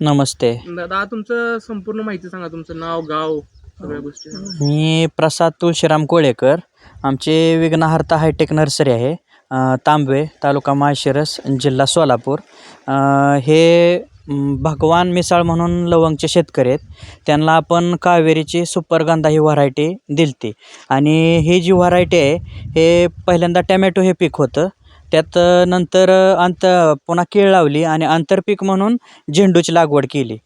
नमस्ते. दादा तुमचं संपूर्ण माहिती सांगा. तुमचं नाव गाव सगळ्या गोष्टी सांगा. मी प्रसाद तुळशीराम कोळेकर. आमचे विघ्नहर्ता हायटेक नर्सरी आहे अ, तांबवे तालुका माळशिरस जिल्हा सोलापूर. अ, हे म, भगवान मिसाळ म्हणून लवंगचे शेतकरी आहेत. त्यांना आपण कावेरीची सुपरगंधा ही व्हरायटी दिलती. आणि ही जी व्हरायटी आहे हे पहिल्यांदा टॅमॅटो हे पीक होतं. त्यात नंतर अंत पुन्हा केळ लावली आणि आंतरपीक म्हणून झेंडूची लागवड केली.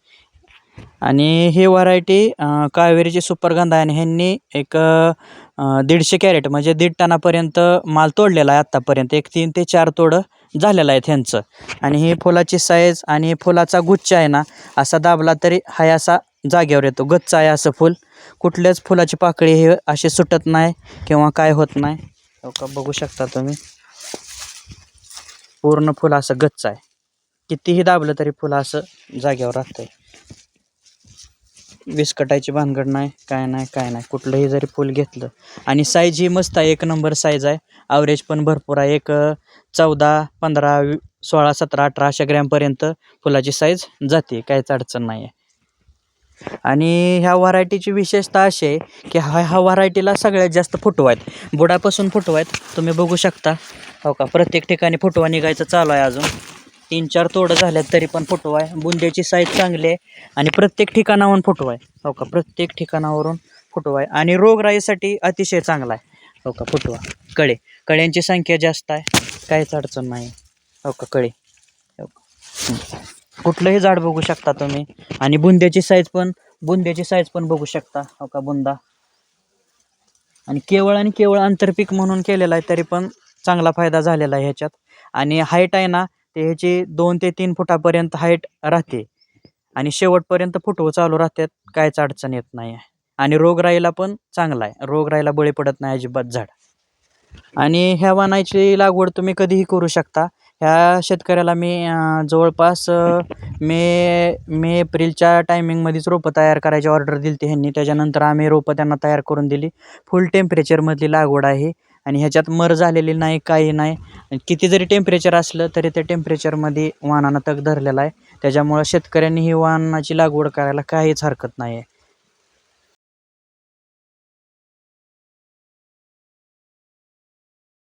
आणि ही व्हरायटी कावेरीची सुपरगंधा आणि ह्यांनी एक दीडशे कॅरेट म्हणजे दीड टनापर्यंत माल तोडलेला आहे आत्तापर्यंत एक तीन ते चार तोडं झालेलं आहेत ह्यांचं. आणि ही फुलाची साईज आणि फुलाचा गुच्छ आहे ना असा दाबला तरी हाय असा जागेवर येतो. गच्च आहे असं फुल. कुठल्याच फुलाची पाकळी हे अशी सुटत नाही किंवा काय होत नाही. हो बघू शकता तुम्ही. पूर्ण फुल असं गच्च आहे. कितीही दाबलं तरी फुलं असं जागेवर राहतंय. विस्कटायची भानगड नाही काय नाही काय नाही. कुठलंही जरी फुल घेतलं. आणि साईज ही मस्त आहे एक नंबर साईज आहे. ॲव्हरेज पण भरपूर आहे. एक चौदा पंधरा सोळा सतरा अठरा अशा ग्रॅमपर्यंत फुलाची साईज जाते. काहीच अडचण नाही आहे आणि ह्या व्हरायटीची विशेषता अशी आहे की हा ह्या व्हरायटीला सगळ्यात जास्त फुटवा आहेत बुडापासून फुटवा आहेत तुम्ही बघू शकता. हो का? प्रत्येक ठिकाणी फुटवा निघायचं चालू आहे अजून. तीन चार तोडं झाल्यात तरी पण फोटो आहे. बुंद्याची साईज चांगली आहे आणि प्रत्येक ठिकाणावरून फोटो आहे. हो का? प्रत्येक ठिकाणावरून फुटवा आहे. आणि रोगराईसाठी अतिशय चांगला आहे. हो का? फुटवा. कळे. कळ्यांची संख्या जास्त आहे. काहीच अडचण नाही. हो का? कळे. हो का? कुठलंही झाड बघू शकता तुम्ही. आणि बुंद्याची साईज पण बुंद्याची साईज पण बघू शकता. हो का? बुंदा. आणि केवळ आणि केवळ आंतरपीक म्हणून केलेलं आहे तरी पण चांगला फायदा झालेला आहे ह्याच्यात. आणि हाईट आहे ना ते ह्याची दोन ते तीन फुटापर्यंत हाईट राहते. आणि शेवटपर्यंत फुटवं चालू राहतात काहीच अडचण येत नाही. आहे आणि रोगराईला पण चांगला आहे. रोगराईला बळी पडत नाही अजिबात झाड. आणि ह्या वाणाची लागवड तुम्ही कधीही करू शकता. ह्या शेतकऱ्याला मी जवळपास मे मे एप्रिलच्या टायमिंगमध्येच रोपं तयार करायची ऑर्डर दिली ती ह्यांनी. त्याच्यानंतर आम्ही रोपं त्यांना तयार करून दिली. फुल टेम्परेचरमधली लागवड आहे. आणि ह्याच्यात मर झालेली नाही काही नाही. किती जरी टेम्परेचर असलं तरी त्या टेम्परेचरमध्ये वाणानं तग धरलेला आहे. त्याच्यामुळं शेतकऱ्यांनी ही वाणाची लागवड करायला काहीच हरकत नाही आहे